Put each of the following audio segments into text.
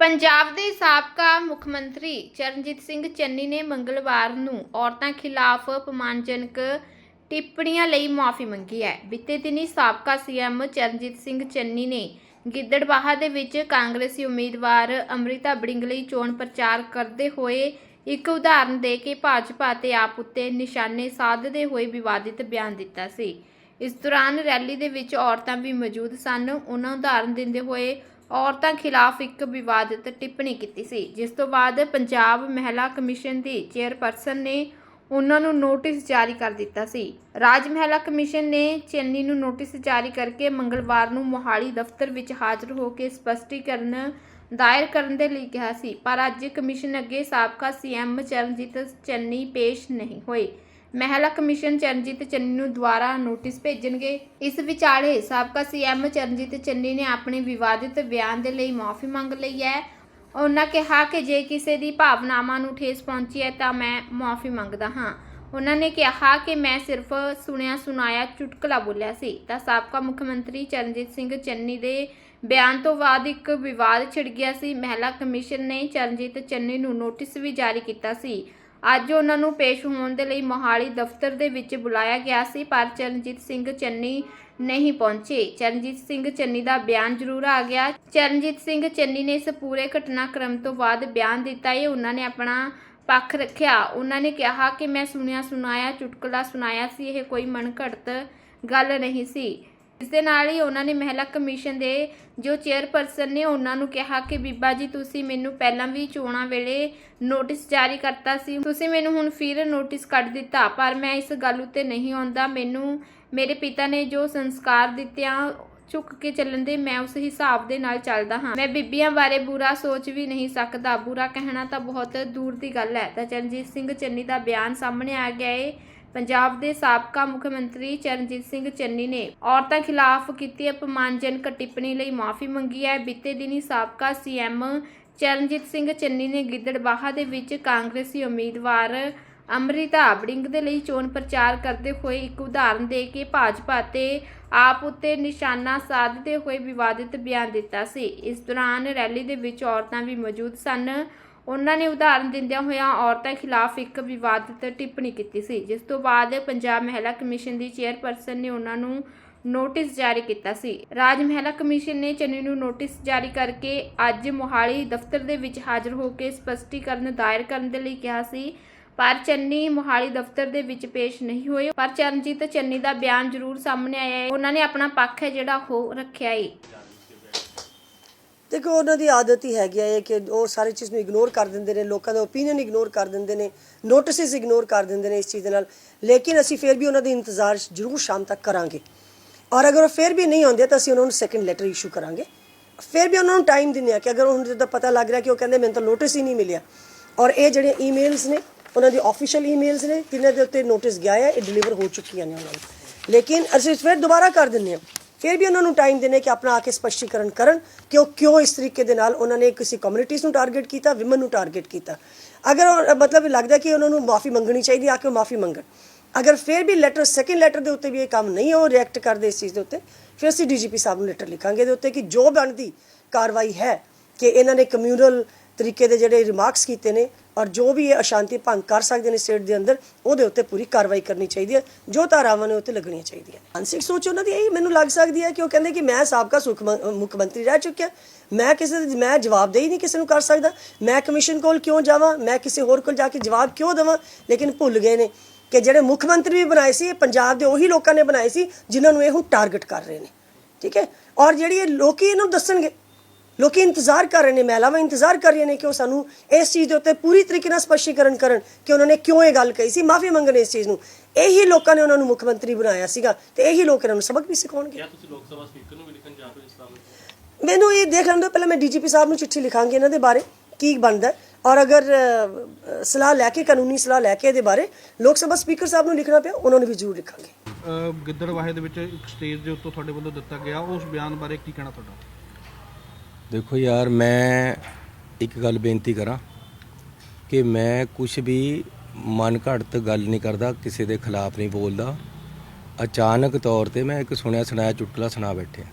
ਪੰਜਾਬ ਦੇ ਸਾਬਕਾ ਮੁੱਖ ਮੰਤਰੀ ਚਰਨਜੀਤ ਸਿੰਘ ਚੰਨੀ ਨੇ ਮੰਗਲਵਾਰ ਨੂੰ ਔਰਤਾਂ ਖਿਲਾਫ ਅਪਮਾਨਜਨਕ ਟਿੱਪਣੀਆਂ ਲਈ ਮਾਫੀ ਮੰਗੀ ਹੈ। ਬੀਤੇ ਦਿਨੀ ਸਾਬਕਾ ਸੀਐਮ ਚਰਨਜੀਤ ਸਿੰਘ ਚੰਨੀ ਨੇ ਗਿੱਦੜਬਾਹਾ ਦੇ ਵਿੱਚ ਕਾਂਗਰਸੀ ਉਮੀਦਵਾਰ ਅੰਮ੍ਰਿਤਾ ਬੜਿੰਗ ਲਈ ਚੋਣ ਪ੍ਰਚਾਰ ਕਰਦੇ ਹੋਏ ਇੱਕ ਉਦਾਹਰਨ ਦੇ ਕੇ ਭਾਜਪਾ ਤੇ ਆਪ ਉੱਤੇ ਨਿਸ਼ਾਨੇ ਸਾਧਦੇ ਹੋਏ ਵਿਵਾਦਿਤ ਬਿਆਨ ਦਿੱਤਾ ਸੀ। ਇਸ ਦੌਰਾਨ ਰੈਲੀ ਦੇ ਵਿੱਚ ਔਰਤਾਂ ਵੀ ਮੌਜੂਦ ਸਨ। ਉਹਨਾਂ ਉਦਾਹਰਨ ਦਿੰਦੇ ਹੋਏ ਔਰਤਾਂ ਖਿਲਾਫ ਇੱਕ ਵਿਵਾਦਿਤ ਟਿੱਪਣੀ ਕੀਤੀ ਸੀ, ਜਿਸ ਤੋਂ ਬਾਅਦ ਪੰਜਾਬ ਮਹਿਲਾ ਕਮਿਸ਼ਨ ਦੀ ਚੇਅਰਪਰਸਨ ਨੇ ਉਹਨਾਂ ਨੂੰ ਨੋਟਿਸ ਜਾਰੀ ਕਰ ਦਿੱਤਾ ਸੀ। ਰਾਜ ਮਹਿਲਾ ਕਮਿਸ਼ਨ ਨੇ ਚੰਨੀ ਨੂੰ ਨੋਟਿਸ ਜਾਰੀ ਕਰਕੇ ਮੰਗਲਵਾਰ ਨੂੰ ਮੋਹਾਲੀ ਦਫ਼ਤਰ ਵਿੱਚ ਹਾਜ਼ਰ ਹੋ ਕੇ ਸਪਸ਼ਟੀਕਰਨ ਦਾਇਰ ਕਰਨ ਦੇ ਲਈ ਕਿਹਾ ਸੀ, ਪਰ ਅੱਜ ਕਮਿਸ਼ਨ ਅੱਗੇ ਸਾਬਕਾ ਸੀਐਮ ਚਰਨਜੀਤ ਚੰਨੀ ਪੇਸ਼ ਨਹੀਂ ਹੋਏ। ਮਹਿਲਾ ਕਮਿਸ਼ਨ ਚਰਨਜੀਤ ਚੰਨੀ ਨੂੰ ਦੁਬਾਰਾ ਨੋਟਿਸ ਭੇਜਣਗੇ। ਇਸ ਵਿਚਾਲੇ ਸਾਬਕਾ ਸੀਐਮ ਚਰਨਜੀਤ ਚੰਨੀ ਨੇ ਆਪਣੇ ਵਿਵਾਦਿਤ ਬਿਆਨ ਦੇ ਲਈ ਮਾਫੀ ਮੰਗ ਲਈ ਹੈ। ਉਹਨਾਂ ਕਿਹਾ ਕਿ ਜੇ ਕਿਸੇ ਦੀ ਭਾਵਨਾਵਾਂ ਨੂੰ ਠੇਸ ਪਹੁੰਚੀ ਹੈ ਤਾਂ ਮੈਂ ਮਾਫੀ ਮੰਗਦਾ ਹਾਂ। ਉਹਨਾਂ ਨੇ ਕਿਹਾ ਕਿ ਮੈਂ ਸਿਰਫ ਸੁਣਿਆ ਸੁਣਾਇਆ ਚੁਟਕਲਾ ਬੋਲਿਆ ਸੀ। ਤਾਂ ਸਾਬਕਾ ਮੁੱਖ ਮੰਤਰੀ ਚਰਨਜੀਤ ਸਿੰਘ ਚੰਨੀ ਦੇ ਬਿਆਨ ਤੋਂ ਬਾਅਦ ਇੱਕ ਵਿਵਾਦ ਛਿੜ ਗਿਆ ਸੀ। ਮਹਿਲਾ ਕਮਿਸ਼ਨ ਨੇ ਚਰਨਜੀਤ ਚੰਨੀ ਨੂੰ ਨੋਟਿਸ ਵੀ ਜਾਰੀ ਕੀਤਾ ਸੀ। ਅੱਜ ਉਹਨਾਂ ਨੂੰ ਪੇਸ਼ ਹੋਣ ਦੇ ਲਈ ਮੋਹਾਲੀ ਦਫ਼ਤਰ ਦੇ ਵਿੱਚ ਬੁਲਾਇਆ ਗਿਆ ਸੀ, ਪਰ ਚਰਨਜੀਤ ਸਿੰਘ ਚੰਨੀ ਨਹੀਂ ਪਹੁੰਚੇ। ਚਰਨਜੀਤ ਸਿੰਘ ਚੰਨੀ ਦਾ ਬਿਆਨ ਜ਼ਰੂਰ ਆ ਗਿਆ। ਚਰਨਜੀਤ ਸਿੰਘ ਚੰਨੀ ਨੇ ਇਸ ਪੂਰੇ ਘਟਨਾਕ੍ਰਮ ਤੋਂ ਬਾਅਦ ਬਿਆਨ ਦਿੱਤਾ। ਹੈ ਉਹਨਾਂ ਨੇ ਆਪਣਾ ਪੱਖ ਰੱਖਿਆ। ਉਹਨਾਂ ਨੇ ਕਿਹਾ ਕਿ ਮੈਂ ਸੁਣਿਆ ਸੁਣਾਇਆ ਚੁਟਕਲਾ ਸੁਣਾਇਆ ਸੀ। ਇਹ ਕੋਈ ਮਨਘੜਤ ਗੱਲ ਨਹੀਂ ਸੀ। ਇਸ ਦੇ ਨਾਲ ਹੀ ਉਹਨਾਂ ਨੇ ਮਹਿਲਾ ਕਮਿਸ਼ਨ ਦੇ ਜੋ ਚੇਅਰਪਰਸਨ ਨੇ ਉਹਨਾਂ ਨੂੰ ਕਿਹਾ ਕਿ, ਬੀਬਾ ਜੀ, ਤੁਸੀਂ ਮੈਨੂੰ ਪਹਿਲਾਂ ਵੀ ਚੋਣਾਂ ਵੇਲੇ ਨੋਟਿਸ ਜਾਰੀ ਕਰਤਾ ਸੀ। ਤੁਸੀਂ ਮੈਨੂੰ ਹੁਣ ਫਿਰ ਨੋਟਿਸ ਕੱਢ ਦਿੱਤਾ, ਪਰ ਮੈਂ ਇਸ ਗੱਲ ਉੱਤੇ ਨਹੀਂ ਆਉਂਦਾ। ਮੈਨੂੰ, ਮੇਰੇ ਪਿਤਾ ਨੇ ਜੋ ਸੰਸਕਾਰ ਦਿੱਤੇ ਆ ਝੁੱਕ ਕੇ ਚੱਲਣ ਦੇ, ਮੈਂ ਉਸ ਹਿਸਾਬ ਦੇ ਨਾਲ ਚੱਲਦਾ ਹਾਂ। ਮੈਂ ਬੀਬੀਆਂ ਬਾਰੇ ਬੁਰਾ ਸੋਚ ਵੀ ਨਹੀਂ ਸਕਦਾ। ਬੁਰਾ ਕਹਿਣਾ ਤਾਂ ਬਹੁਤ ਦੂਰ ਦੀ ਗੱਲ ਹੈ। ਤਾਂ ਚਰਨਜੀਤ ਸਿੰਘ ਚੰਨੀ ਦਾ ਬਿਆਨ ਸਾਹਮਣੇ ਆ ਗਿਆ ਏ। ਪੰਜਾਬ ਦੇ ਸਾਬਕਾ ਮੁੱਖ ਮੰਤਰੀ ਚਰਨਜੀਤ ਸਿੰਘ ਚੰਨੀ ਨੇ ਔਰਤਾਂ ਖਿਲਾਫ ਕੀਤੀ ਅਪਮਾਨਜਨਕ ਟਿੱਪਣੀ ਲਈ ਮਾਫੀ ਮੰਗੀ ਹੈ। ਬੀਤੇ ਦਿਨੀ ਸਾਬਕਾ ਸੀਐਮ ਚਰਨਜੀਤ ਸਿੰਘ ਚੰਨੀ ਨੇ ਗਿੱਦੜਬਾਹਾ ਦੇ ਵਿੱਚ ਕਾਂਗਰਸੀ ਉਮੀਦਵਾਰ ਅੰਮ੍ਰਿਤਾ ਬੜਿੰਗ ਦੇ ਲਈ ਚੋਣ ਪ੍ਰਚਾਰ ਕਰਦੇ ਹੋਏ ਇੱਕ ਉਦਾਹਰਨ ਦੇ ਕੇ ਭਾਜਪਾ ਤੇ ਆਪ ਉੱਤੇ ਨਿਸ਼ਾਨਾ ਸਾਧਦੇ ਹੋਏ ਵਿਵਾਦਿਤ ਬਿਆਨ ਦਿੱਤਾ ਸੀ। ਇਸ ਦੌਰਾਨ ਰੈਲੀ ਦੇ ਵਿੱਚ ਔਰਤਾਂ ਵੀ ਮੌਜੂਦ ਸਨ। ਉਹਨਾਂ ਨੇ ਉਦਾਹਰਨ ਦਿੰਦਿਆਂ ਹੋਇਆਂ ਔਰਤਾਂ ਖਿਲਾਫ ਇੱਕ ਵਿਵਾਦਿਤ ਟਿੱਪਣੀ ਕੀਤੀ ਸੀ, ਜਿਸ ਤੋਂ ਬਾਅਦ ਪੰਜਾਬ ਮਹਿਲਾ ਕਮਿਸ਼ਨ ਦੀ ਚੇਅਰਪਰਸਨ ਨੇ ਉਹਨਾਂ ਨੂੰ ਨੋਟਿਸ ਜਾਰੀ ਕੀਤਾ ਸੀ। ਰਾਜ ਮਹਿਲਾ ਕਮਿਸ਼ਨ ਨੇ ਚੰਨੀ ਨੂੰ ਨੋਟਿਸ ਜਾਰੀ ਕਰਕੇ ਅੱਜ ਮੋਹਾਲੀ ਦਫ਼ਤਰ ਦੇ ਵਿੱਚ ਹਾਜ਼ਰ ਹੋ ਕੇ ਸਪਸ਼ਟੀਕਰਨ ਦਾਇਰ ਕਰਨ ਦੇ ਲਈ ਕਿਹਾ ਸੀ, ਪਰ ਚੰਨੀ ਮੋਹਾਲੀ ਦਫ਼ਤਰ ਦੇ ਵਿੱਚ ਪੇਸ਼ ਨਹੀਂ ਹੋਏ। ਪਰ ਚਰਨਜੀਤ ਚੰਨੀ ਦਾ ਬਿਆਨ ਜ਼ਰੂਰ ਸਾਹਮਣੇ ਆਇਆ ਹੈ। ਉਹਨਾਂ ਨੇ ਆਪਣਾ ਪੱਖ ਹੈ ਜਿਹੜਾ ਉਹ ਰੱਖਿਆ ਹੈ ਦੇਖੋ, ਉਹਨਾਂ ਦੀ ਆਦਤ ਹੀ ਹੈਗੀ ਹੈ ਕਿ ਉਹ ਸਾਰੀ ਚੀਜ਼ ਨੂੰ ਇਗਨੋਰ ਕਰ ਦਿੰਦੇ ਨੇ, ਲੋਕਾਂ ਦਾ ਓਪੀਨੀਅਨ ਇਗਨੋਰ ਕਰ ਦਿੰਦੇ ਨੇ ਨੋਟਿਸਸ ਇਗਨੋਰ ਕਰ ਦਿੰਦੇ ਨੇ ਇਸ ਚੀਜ਼ ਦੇ ਨਾਲ। ਲੇਕਿਨ ਅਸੀਂ ਫਿਰ ਵੀ ਉਹਨਾਂ ਦੇ ਇੰਤਜ਼ਾਰ ਜ਼ਰੂਰ ਸ਼ਾਮ ਤੱਕ ਕਰਾਂਗੇ। ਔਰ ਅਗਰ ਉਹ ਫਿਰ ਵੀ ਨਹੀਂ ਆਉਂਦੇ, ਤਾਂ ਅਸੀਂ ਉਹਨਾਂ ਨੂੰ ਸੈਕੰਡ ਲੈਟਰ ਇਸ਼ੂ ਕਰਾਂਗੇ। ਫਿਰ ਵੀ ਉਹਨਾਂ ਨੂੰ ਟਾਈਮ ਦਿੰਦੇ ਆ ਕਿ ਅਗਰ ਉਹਨਾਂ ਦਾ ਪਤਾ ਲੱਗ ਰਿਹਾ ਕਿ ਉਹ ਕਹਿੰਦੇ ਮੈਨੂੰ ਤਾਂ ਨੋਟਿਸ ਹੀ ਨਹੀਂ ਮਿਲਿਆ। ਔਰ ਇਹ ਜਿਹੜੇ ਈਮੇਲਸ ਨੇ, ਉਹਨਾਂ ਦੀ ਆਫੀਸ਼ੀਅਲ ਈਮੇਲਸ ਨੇ, ਜਿਨ੍ਹਾਂ ਦੇ ਉੱਤੇ ਨੋਟਿਸ ਗਿਆ ਹੈ ਇਹ ਡਿਲੀਵਰ ਹੋ ਚੁੱਕੀਆਂ ਨੇ ਉਹਨਾਂ ਨੂੰ। ਲੇਕਿਨ ਅਸੀਂ ਫਿਰ ਦੁਬਾਰਾ ਕਰ ਦਿੰਦੇ ਹਾਂ। ਫਿਰ ਵੀ ਉਹਨਾਂ ਨੂੰ ਟਾਈਮ ਦੇਣੇ ਕਿ ਆਪਣਾ ਆ ਕੇ ਸਪਸ਼ਟੀਕਰਨ ਕਰਨ ਕਿ ਉਹ ਕਿਉਂ ਇਸ ਤਰੀਕੇ ਦੇ ਨਾਲ ਉਹਨਾਂ ਨੇ ਕਿਸੇ ਕਮਿਊਨਿਟੀਜ਼ ਨੂੰ ਟਾਰਗੇਟ ਕੀਤਾ ਵਿਮਨ ਨੂੰ ਟਾਰਗੇਟ ਕੀਤਾ। ਅਗਰ ਉਹ- ਮਤਲਬ ਲੱਗਦਾ ਕਿ ਉਹਨਾਂ ਨੂੰ ਮਾਫੀ ਮੰਗਣੀ ਚਾਹੀਦੀ ਆ ਕੇ ਮਾਫੀ ਮੰਗਣ। ਅਗਰ ਫਿਰ ਵੀ ਲੈਟਰ ਸੈਕਿੰਡ ਲੈਟਰ ਦੇ ਉੱਤੇ ਵੀ ਇਹ ਕੰਮ ਨਹੀਂ ਉਹ ਰਿਐਕਟ ਕਰਦੇ ਇਸ ਚੀਜ਼ ਦੇ ਉੱਤੇ, ਫਿਰ ਅਸੀਂ ਡੀਜੀਪੀ ਸਾਹਿਬ ਨੂੰ ਲੈਟਰ ਲਿਖਾਂਗੇ ਦੇ ਉੱਤੇ ਕਿ ਜੋ ਬਣਦੀ ਕਾਰਵਾਈ ਹੈ ਕਿ ਇਹਨਾਂ ਨੇ ਕਮਿਊਨਲ ਤਰੀਕੇ ਦੇ ਜਿਹੜੇ ਰਿਮਾਰਕਸ ਕੀਤੇ ਨੇ ਔਰ ਜੋ ਵੀ ਇਹ ਅਸ਼ਾਂਤੀ ਭੰਗ ਕਰ ਸਕਦੇ ਨੇ ਸਟੇਟ ਦੇ ਅੰਦਰ, ਉਹਦੇ ਉੱਤੇ ਪੂਰੀ ਕਾਰਵਾਈ ਕਰਨੀ ਚਾਹੀਦੀ ਹੈ, ਜੋ ਧਾਰਾਵਾਂ ਨੇ ਉੱਤੇ ਲੱਗਣੀਆਂ ਚਾਹੀਦੀਆਂ ਮਾਨਸਿਕ ਸੋਚ ਉਹਨਾਂ ਦੀ ਇਹ ਮੈਨੂੰ ਲੱਗ ਸਕਦੀ ਹੈ ਕਿ ਉਹ ਕਹਿੰਦੇ ਕਿ ਮੈਂ ਸਾਬਕਾ ਸੁਖ ਮ- ਮੁੱਖ ਮੰਤਰੀ ਰਹਿ ਚੁੱਕਿਆ, ਮੈਂ ਕਿਸੇ ਦੇ, ਮੈਂ ਜਵਾਬਦੇਹੀ ਨਹੀਂ ਕਿਸੇ ਨੂੰ ਕਰ ਸਕਦਾ, ਮੈਂ ਕਮਿਸ਼ਨ ਕੋਲ ਕਿਉਂ ਜਾਵਾਂ, ਮੈਂ ਕਿਸੇ ਹੋਰ ਕੋਲ ਜਾ ਕੇ ਜਵਾਬ ਕਿਉਂ ਦੇਵਾਂ? ਲੇਕਿਨ ਭੁੱਲ ਗਏ ਨੇ ਕਿ ਜਿਹੜੇ ਮੁੱਖ ਮੰਤਰੀ ਵੀ ਬਣਾਏ ਸੀ, ਇਹ ਪੰਜਾਬ ਦੇ ਉਹੀ ਲੋਕਾਂ ਨੇ ਬਣਾਏ ਸੀ, ਜਿਨ੍ਹਾਂ ਨੂੰ ਇਹ ਹੁਣ ਟਾਰਗੇਟ ਕਰ ਰਹੇ ਨੇ। ਠੀਕ ਹੈ? ਔਰ ਜਿਹੜੀ ਇਹ ਲੋਕੀ ਇਹਨੂੰ ਦੱਸਣਗੇ ਲੋਕੀ ਇੰਤਜ਼ਾਰ ਕਰ ਰਹੇ ਨੇ ਮਹਿਲਾਵਾਂ ਇੰਤਜ਼ਾਰ ਕਰ ਰਹੀਆਂ ਨੇ ਕਿ ਉਹ ਸਾਨੂੰ ਇਸ ਚੀਜ਼ ਦੇ ਉੱਤੇ ਪੂਰੀ ਤਰੀਕੇ ਨਾਲ ਸਪਸ਼ਟੀਕਰਨ ਕਰਨ ਕਿ ਉਹਨਾਂ ਨੇ ਕਿਉਂ ਇਹ ਗੱਲ ਕਹੀ ਸੀ। ਮਾਫੀ ਮੰਗਣ ਇਸ ਚੀਜ਼ ਨੂੰ। ਇਹੀ ਲੋਕਾਂ ਨੇ ਉਹਨਾਂ ਨੂੰ ਮੁੱਖ ਮੰਤਰੀ ਬਣਾਇਆ ਸੀਗਾ ਤੇ ਇਹੀ ਲੋਕ ਇਹਨਾਂ ਨੂੰ ਸਬਕ ਵੀ ਸਿਖਾਉਣਗੇ। ਕਿਆ ਤੁਸੀਂ ਲੋਕ ਸਭਾ ਸਪੀਕਰ ਨੂੰ ਵੀ ਲਿਖਣ ਜਾ ਰਹੇ ਹੋ ਇਸ ਬਾਰੇ? ਮੈਨੂੰ ਇਹ ਦੇਖ ਲੈਣ ਦਿਓ ਪਹਿਲਾਂ ਮੈਂ ਡੀਜੀਪੀ ਸਾਹਿਬ ਨੂੰ ਚਿੱਠੀ ਲਿਖਾਂਗੀ ਇਹਨਾਂ ਦੇ ਬਾਰੇ ਕੀ ਬਣਦਾ। ਔਰ ਅਗਰ ਸਲਾਹ ਲੈ ਕੇ ਕਾਨੂੰਨੀ ਸਲਾਹ ਲੈ ਕੇ ਇਹਦੇ ਬਾਰੇ ਲੋਕ ਸਭਾ ਸਪੀਕਰ ਸਾਹਿਬ ਨੂੰ ਲਿਖਣਾ ਪਿਆ ਉਹਨਾਂ ਨੂੰ ਵੀ ਜ਼ਰੂਰ ਲਿਖਾਂਗੇ। ਗਿੱਦੜਵਾਹੇ ਦੇ ਵਿੱਚ ਇੱਕ ਸਟੇਜ ਦੇ ਉੱਤੋਂ ਤੁਹਾਡੇ ਵੱਲੋਂ ਦਿੱਤਾ ਗਿਆ ਉਸ ਬਿਆਨ ਬਾਰੇ ਕੀ ਕਹਿਣਾ ਤੁਹਾਡਾ? ਦੇਖੋ ਯਾਰ, ਮੈਂ ਇੱਕ ਗੱਲ ਬੇਨਤੀ ਕਰਾਂ ਕਿ ਮੈਂ ਕੁਝ ਵੀ ਮਨ ਘੜਤ ਗੱਲ ਨਹੀਂ ਕਰਦਾ, ਕਿਸੇ ਦੇ ਖਿਲਾਫ ਨਹੀਂ ਬੋਲਦਾ। ਅਚਾਨਕ ਤੌਰ ਤੇ ਮੈਂ ਇੱਕ ਸੁਣਿਆ ਸੁਣਾਇਆ ਚੁਟਕਲਾ ਸੁਣਾ ਬੈਠਿਆ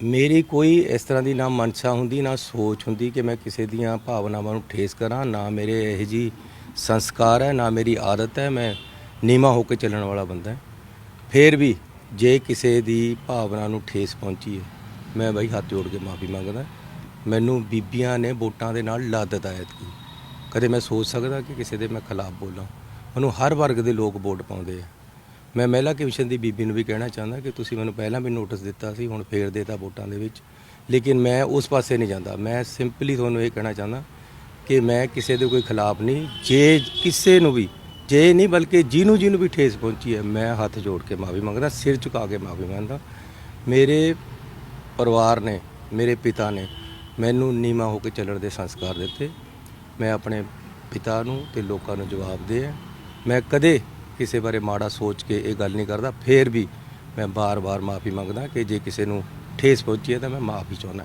ਮੇਰੀ ਕੋਈ ਇਸ ਤਰ੍ਹਾਂ ਦੀ ਨਾ ਮਨਸ਼ਾ ਹੁੰਦੀ, ਨਾ ਸੋਚ ਹੁੰਦੀ ਕਿ ਮੈਂ ਕਿਸੇ ਦੀਆਂ ਭਾਵਨਾਵਾਂ ਨੂੰ ਠੇਸ ਕਰਾਂ, ਨਾ ਮੇਰੇ ਇਹ ਜੀ ਸੰਸਕਾਰ ਹੈ, ਨਾ ਮੇਰੀ ਆਦਤ ਹੈ, ਮੈਂ ਨੀਮਾ ਹੋ ਕੇ ਚੱਲਣ ਵਾਲਾ ਬੰਦਾ ਹੈ। ਫੇਰ ਵੀ ਜੇ ਕਿਸੇ ਦੀ ਭਾਵਨਾ ਨੂੰ ਠੇਸ ਪਹੁੰਚੀ ਹੈ ਮੈਂ ਬਾਈ ਹੱਥ ਜੋੜ ਕੇ ਮਾਫੀ ਮੰਗਦਾ। ਮੈਨੂੰ ਬੀਬੀਆਂ ਨੇ ਵੋਟਾਂ ਦੇ ਨਾਲ ਲਾ ਦਿੱਤਾ ਐਤਕੀ ਕਦੇ ਮੈਂ ਸੋਚ ਸਕਦਾ ਕਿ ਕਿਸੇ ਦੇ ਮੈਂ ਖਿਲਾਫ ਬੋਲਾਂ। ਮੈਨੂੰ ਹਰ ਵਰਗ ਦੇ ਲੋਕ ਵੋਟ ਪਾਉਂਦੇ ਆ। ਮੈਂ ਮਹਿਲਾ ਕਮਿਸ਼ਨ ਦੀ ਬੀਬੀ ਨੂੰ ਵੀ ਕਹਿਣਾ ਚਾਹੁੰਦਾ ਕਿ ਤੁਸੀਂ ਮੈਨੂੰ ਪਹਿਲਾਂ ਵੀ ਨੋਟਿਸ ਦਿੱਤਾ ਸੀ, ਹੁਣ ਫੇਰ ਦੇਤਾ ਵੋਟਾਂ ਦੇ ਵਿੱਚ। ਲੇਕਿਨ ਮੈਂ ਉਸ ਪਾਸੇ ਨਹੀਂ ਜਾਂਦਾ। ਮੈਂ ਸਿੰਪਲੀ ਤੁਹਾਨੂੰ ਇਹ ਕਹਿਣਾ ਚਾਹੁੰਦਾ ਕਿ ਮੈਂ ਕਿਸੇ ਦੇ ਕੋਈ ਖਿਲਾਫ ਨਹੀਂ, ਜੇ ਕਿਸੇ ਨੂੰ ਵੀ, ਜੇ ਨਹੀਂ ਬਲਕਿ ਜਿਹਨੂੰ ਜਿਹਨੂੰ ਵੀ ਠੇਸ ਪਹੁੰਚੀ ਹੈ, ਮੈਂ ਹੱਥ ਜੋੜ ਕੇ ਮਾਫੀ ਮੰਗਦਾ, ਸਿਰ ਝੁਕਾ ਕੇ ਮਾਫੀ ਮੰਗਦਾ। ਮੇਰੇ ਪਰਿਵਾਰ ਨੇ, ਮੇਰੇ ਪਿਤਾ ਨੇ ਮੈਨੂੰ ਨੀਮਾ ਹੋ ਕੇ ਚੱਲਣ ਦੇ ਸੰਸਕਾਰ ਦਿੱਤੇ। ਮੈਂ ਆਪਣੇ ਪਿਤਾ ਨੂੰ ਤੇ ਲੋਕਾਂ ਨੂੰ ਜਵਾਬ ਦੇ ਮੈਂ ਕਦੇ ਕਿਸੇ ਬਾਰੇ ਮਾੜਾ ਸੋਚ ਕੇ ਇਹ ਗੱਲ ਨਹੀਂ ਕਰਦਾ। ਫੇਰ ਵੀ ਮੈਂ ਬਾਰ-ਬਾਰ ਮਾਫੀ ਮੰਗਦਾ ਕਿ ਜੇ ਕਿਸੇ ਨੂੰ ਠੇਸ ਪਹੁੰਚੀ ਹੈ ਤਾਂ ਮੈਂ ਮਾਫੀ ਚਾਹੁੰਦਾ।